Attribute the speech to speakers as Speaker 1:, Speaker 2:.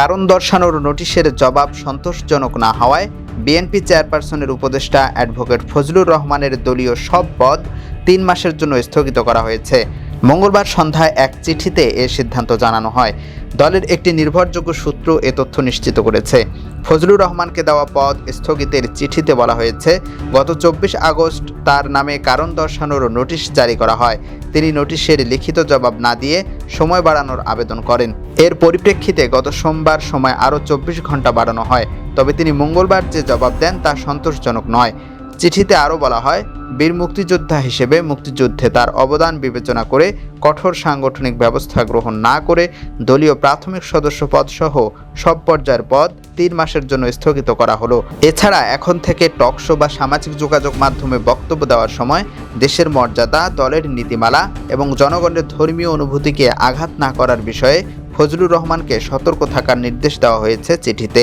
Speaker 1: কারণ দর্শানোর নোটিশের জবাব সন্তোষজনক না হওয়ায় বিএনপি চেয়ারপারসনের উপদেষ্টা অ্যাডভোকেট ফজলুর রহমানের দলীয় সব পদ তিন মাসের জন্য স্থগিত করা হয়েছে। মঙ্গলবার সন্ধ্যায় এক চিঠিতে এ সিদ্ধান্ত জানানো হয়। দলের একটি নির্ভরযোগ্য সূত্র এ তথ্য নিশ্চিত করেছে। ফজলুর রহমানকে দেওয়া পদ স্থগিতের চিঠিতে বলা হয়েছে, গত চব্বিশ আগস্ট তার নামে কারণ দর্শানোর নোটিশ জারি করা হয়। তিনি নোটিশের লিখিত জবাব না দিয়ে সময় বাড়ানোর আবেদন করেন। এর পরিপ্রেক্ষিতে গত সোমবার সময় আরও চব্বিশ ঘণ্টা বাড়ানো হয়, তবে তিনি মঙ্গলবার যে জবাব দেন তা সন্তোষজনক নয়। চিঠিতে আরও বলা হয় বীর মুক্তিযোদ্ধা হিসেবে মুক্তিযুদ্ধে তার অবদান বিবেচনা করে কঠোর সাংগঠনিক ব্যবস্থা গ্রহণ না করে দলীয় প্রাথমিক সদস্য পদ সহ সব পর্যায়ের পদ তিন মাসের জন্য স্থগিত করা হলো। এছাড়া এখন থেকে টকশো বা সামাজিক যোগাযোগ মাধ্যমে বক্তব্য দেওয়ার সময় দেশের মর্যাদা, দলের নীতিমালা এবং জনগণের ধর্মীয় অনুভূতিকে আঘাত না করার বিষয়ে ফজলুর রহমানকে সতর্ক থাকার নির্দেশ দেওয়া হয়েছে চিঠিতে।